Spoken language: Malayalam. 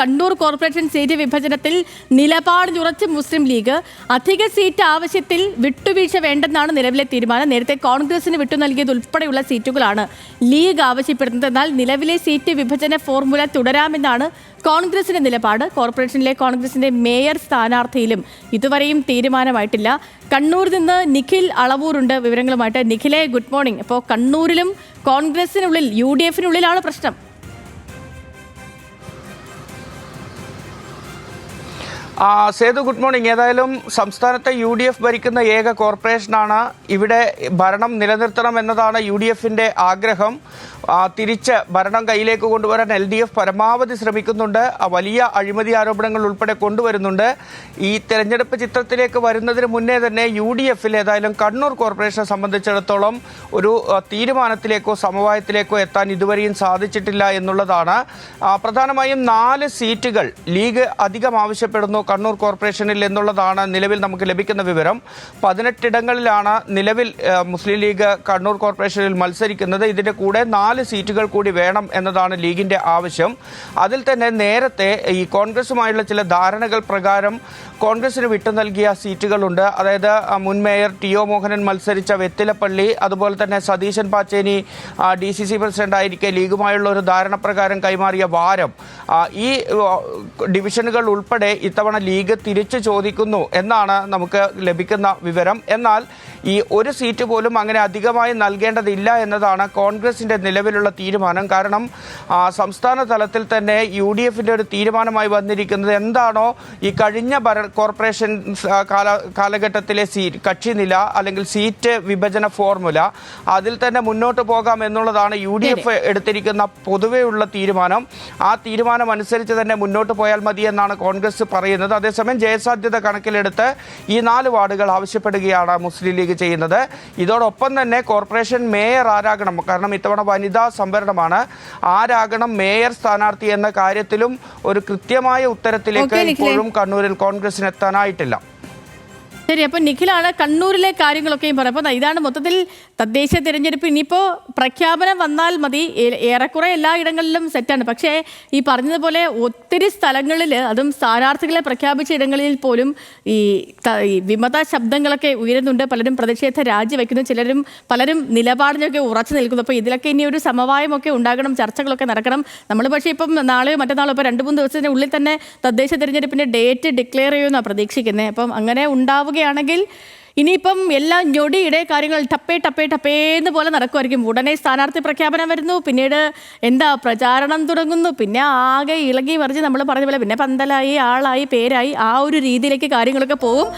കണ്ണൂർ കോർപ്പറേഷൻ സീറ്റ് വിഭജനത്തിൽ നിലപാടിലുറച്ച് മുസ്ലിം ലീഗ് അധിക സീറ്റ് ആവശ്യത്തിൽ വിട്ടുവീഴ്ച വേണ്ടെന്നാണ് നിലവിലെ തീരുമാനം. നേരത്തെ കോൺഗ്രസിന് വിട്ടു നൽകിയത് ഉൾപ്പെടെയുള്ള സീറ്റുകളാണ് ലീഗ് ആവശ്യപ്പെടുന്നത്. എന്നാൽ നിലവിലെ സീറ്റ് വിഭജന ഫോർമുല തുടരാമെന്നാണ് കോൺഗ്രസിന്റെ നിലപാട്. കോർപ്പറേഷനിലെ കോൺഗ്രസിന്റെ മേയർ സ്ഥാനാർത്ഥിയിലും ഇതുവരെയും തീരുമാനമായിട്ടില്ല. കണ്ണൂരിൽ നിന്ന് നിഖിൽ അളവൂരുണ്ട്. വിവരങ്ങളുമായിട്ട് നിഖിലെ ഗുഡ് മോർണിംഗ്. അപ്പോൾ കണ്ണൂരിലും കോൺഗ്രസിനുള്ളിൽ യു ഡി എഫിനുള്ളിലാണ് പ്രശ്നം. Sethu good morning. ഏതായാലും സംസ്ഥാനത്തെ യു ഡി എഫ് ഭരിക്കുന്ന ഏക കോർപ്പറേഷനാണ് ഇവിടെ ഭരണം നിലനിർത്തണം എന്നതാണ് യു ഡി എഫിന്റെ ആഗ്രഹം. തിരിച്ച് ഭരണം കയ്യിലേക്ക് കൊണ്ടുവരാൻ എൽ ഡി എഫ് പരമാവധി ശ്രമിക്കുന്നുണ്ട്. വലിയ അഴിമതി ആരോപണങ്ങൾ ഉൾപ്പെടെ കൊണ്ടുവരുന്നുണ്ട്. ഈ തെരഞ്ഞെടുപ്പ് ചിത്രത്തിലേക്ക് വരുന്നതിന് മുന്നേ തന്നെ യു ഡി എഫിൽ ഏതായാലും കണ്ണൂർ കോർപ്പറേഷനെ സംബന്ധിച്ചിടത്തോളം ഒരു തീരുമാനത്തിലേക്കോ സമവായത്തിലേക്കോ എത്താൻ ഇതുവരെയും സാധിച്ചിട്ടില്ല എന്നുള്ളതാണ്. പ്രധാനമായും നാല് സീറ്റുകൾ ലീഗ് അധികം ആവശ്യപ്പെടുന്നു. കണ്ണൂർ കോർപ്പറേഷനിൽ എന്നുള്ളതാണ് നിലവിൽ നമുക്ക് ലഭിക്കുന്ന വിവരം. പതിനെട്ടിടങ്ങളിലാണ് നിലവിൽ മുസ്ലിം ലീഗ് കണ്ണൂർ കോർപ്പറേഷനിൽ മത്സരിക്കുന്നത്. ഇതിന്റെ കൂടെ നാല് സീറ്റുകൾ കൂടി വേണം എന്നതാണ് ലീഗിന്റെ ആവശ്യം. അതിൽ തന്നെ നേരത്തെ ഈ കോൺഗ്രസുമായുള്ള ചില ധാരണകൾ പ്രകാരം കോൺഗ്രസിന് വിട്ടു നൽകിയ സീറ്റുകളുണ്ട്. അതായത് മുൻ മേയർ ടി ഒ മോഹനൻ മത്സരിച്ച വെത്തിലപ്പള്ളി അതുപോലെ തന്നെ Satheesan Pacheni D C C president ആയിരിക്കെ ലീഗുമായുള്ള ഒരു ധാരണ പ്രകാരം കൈമാറിയ വാരം. ഈ ഡിവിഷനുകൾ ഉൾപ്പെടെ ഇത്തവണ ലീഗ് തിരിച്ചു ചോദിക്കുന്നു എന്നാണ് നമുക്ക് ലഭിക്കുന്ന വിവരം. എന്നാൽ ഈ ഒരു സീറ്റ് പോലും അങ്ങനെ അധികമായി നൽകേണ്ടതില്ല എന്നതാണ് കോൺഗ്രസിന്റെ നിലവിലുള്ള തീരുമാനം. കാരണം സംസ്ഥാന തലത്തിൽ തന്നെ യു ഡി എഫിന്റെ ഒരു തീരുമാനമായി വന്നിരിക്കുന്നത് എന്താണോ ഈ കഴിഞ്ഞ ഭര കോർപ്പറേഷൻ കാല കാലഘട്ടത്തിലെ സീ കക്ഷി നില അല്ലെങ്കിൽ സീറ്റ് വിഭജന ഫോർമുല അതിൽ തന്നെ മുന്നോട്ട് പോകാം എന്നുള്ളതാണ് യു ഡി എഫ് എടുത്തിരിക്കുന്ന പൊതുവെയുള്ള തീരുമാനം. ആ തീരുമാനം അനുസരിച്ച് തന്നെ മുന്നോട്ട് പോയാൽ മതി എന്നാണ് കോൺഗ്രസ് പറയുന്നത്. അതേസമയം ജയസാധ്യത കണക്കിലെടുത്ത് ഈ നാല് വാർഡുകൾ ആവശ്യപ്പെടുകയാണ് മുസ്ലിം ലീഗ് ചെയ്യുന്നത്. ഇതോടൊപ്പം തന്നെ കോർപ്പറേഷൻ മേയർ ആരാകണം? കാരണം ഇത്തവണ വനിതാ സംവരണമാണ്. ആരാകണം മേയർ സ്ഥാനാർത്ഥി എന്ന കാര്യത്തിലും ഒരു കൃത്യമായ ഉത്തരത്തിലേക്ക്. ഇപ്പോഴും കണ്ണൂരിൽ കോൺഗ്രസിന് എത്താനായിട്ടില്ല. ശരി അപ്പൊ നിഖിലാണ് കണ്ണൂരിലെ കാര്യങ്ങളൊക്കെയും പറയുന്നത് ഇതാണ് മൊത്തത്തിൽ തദ്ദേശ തിരഞ്ഞെടുപ്പ്. ഇനിയിപ്പോ പ്രഖ്യാപനം വന്നാൽ മതി. ഏറെക്കുറെ എല്ലാ ഇടങ്ങളിലും സെറ്റാണ് പക്ഷേ ഈ പറഞ്ഞതുപോലെ ഒത്തിരി സ്ഥലങ്ങളിൽ അതും സ്ഥാനാർത്ഥികളെ പ്രഖ്യാപിച്ച ഇടങ്ങളിൽ പോലും ഈ വിമത ശബ്ദങ്ങളൊക്കെ ഉയരുന്നുണ്ട്. പലരും പ്രതിഷേധ രാജിവെക്കുന്നു ചിലരും പലരും നിലപാടിനൊക്കെ ഉറച്ചു നിൽക്കുന്നു. അപ്പോൾ ഇതിലൊക്കെ ഇനി ഒരു സമവായമൊക്കെ ഉണ്ടാകണം. ചർച്ചകളൊക്കെ നടക്കണം. നമ്മൾ പക്ഷേ ഇപ്പം നാളെയോ മറ്റന്നാളോ ഇപ്പോൾ രണ്ട് മൂന്ന് ദിവസത്തിന് ഉള്ളിൽ തന്നെ തദ്ദേശ തിരഞ്ഞെടുപ്പിന്റെ ഡേറ്റ് ഡിക്ലെയർ ചെയ്യുമെന്നാണ് പ്രതീക്ഷിക്കുന്നത് അപ്പം അങ്ങനെ ഉണ്ടാവുകയാണെങ്കിൽ ഇനിയിപ്പം എല്ലാ ഞൊടിയിടെ കാര്യങ്ങൾ ടപ്പേ ടപ്പേ ടപ്പേന്ന് പോലെ നടക്കുമായിരിക്കും. ഉടനെ സ്ഥാനാർത്ഥി പ്രഖ്യാപനം വരുന്നു. പിന്നീട് എന്താ പ്രചാരണം തുടങ്ങുന്നു. പിന്നെ ആകെ ഇളകി മറിച്ച് നമ്മൾ പറഞ്ഞ പോലെ പിന്നെ പന്തലായി ആളായി പേരായി ആ ഒരു രീതിയിലേക്ക് കാര്യങ്ങളൊക്കെ പോകും.